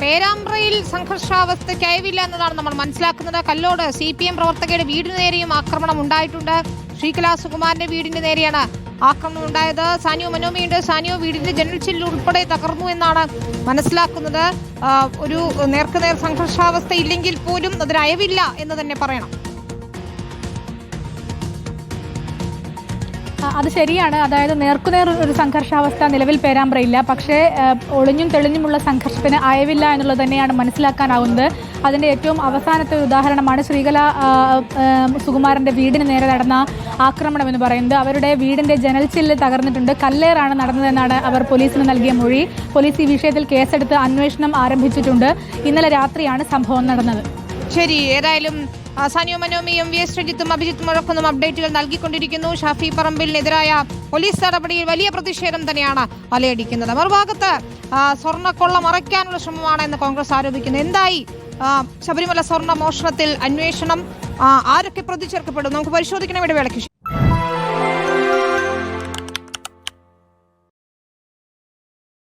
പേരാമ്പ്രയിൽ സംഘർഷാവസ്ഥ അയവില്ല എന്നതാണ് നമ്മൾ മനസ്സിലാക്കുന്നത്. കല്ലോട് സി പി എം പ്രവർത്തകരുടെ വീടിന് നേരെയും ആക്രമണം ഉണ്ടായിട്ടുണ്ട്. ശ്രീകലാ സുകുമാരന്റെ വീടിന് നേരെയാണ് ആക്രമണം ഉണ്ടായത്. സാനിയോ മനോമിയുണ്ട് സാനിയോ വീടിന്റെ ജനൽ ചില്ല് ഉൾപ്പെടെ തകർന്നു എന്നാണ് മനസ്സിലാക്കുന്നത്. ഒരു നേർക്കുനേർ സംഘർഷാവസ്ഥ ഇല്ലെങ്കിൽ പോലും അതിന് അയവില്ല എന്ന് തന്നെ പറയണം. അത് ശരിയാണ്. അതായത് നേർക്കുനേർ ഒരു സംഘർഷാവസ്ഥ നിലവിൽ പേരാമ്പ്രയില്ല. പക്ഷേ ഒളിഞ്ഞും തെളിഞ്ഞുമുള്ള സംഘർഷത്തിന് അയവില്ല എന്നുള്ളത് തന്നെയാണ് മനസ്സിലാക്കാനാവുന്നത്. അതിന്റെ ഏറ്റവും അവസാനത്തെ ഉദാഹരണമാണ് ശ്രീകല സുകുമാരന്റെ വീടിന് നേരെ നടന്ന ആക്രമണം എന്ന് പറയുന്നത്. അവരുടെ വീടിന്റെ ജനൽ ചില്ല് തകർന്നിട്ടുണ്ട്. കല്ലേറാണ് നടന്നതെന്നാണ് അവർ പോലീസിന് നൽകിയ മൊഴി. പോലീസ് ഈ വിഷയത്തിൽ കേസെടുത്ത് അന്വേഷണം ആരംഭിച്ചിട്ടുണ്ട്. ഇന്നലെ രാത്രിയാണ് സംഭവം നടന്നത്. ശരി ഏതായാലും സാനിയോ മനോമി എം വി എസ് രഞ്ജിത്തും അഭിജിത്ത് മുഴക്കുന്നും അപ്ഡേറ്റുകൾ നൽകിക്കൊണ്ടിരിക്കുന്നു. ഷാഫി പറമ്പിലിനെതിരായ പോലീസ് നടപടിയിൽ വലിയ പ്രതിഷേധം തന്നെയാണ് അലയടിക്കുന്നത്. മറുഭാഗത്ത് സ്വർണക്കൊള്ള മറയ്ക്കാനുള്ള ശ്രമമാണ് എന്ന് കോൺഗ്രസ് ആരോപിക്കുന്നു. എന്തായി? ശബരിമല സ്വർണ മോഷണത്തിൽ അന്വേഷണം ആരൊക്കെ പ്രതിചേർക്കപ്പെടും? നമുക്ക് പരിശോധിക്കണം ഇടവേളയ്ക്ക്.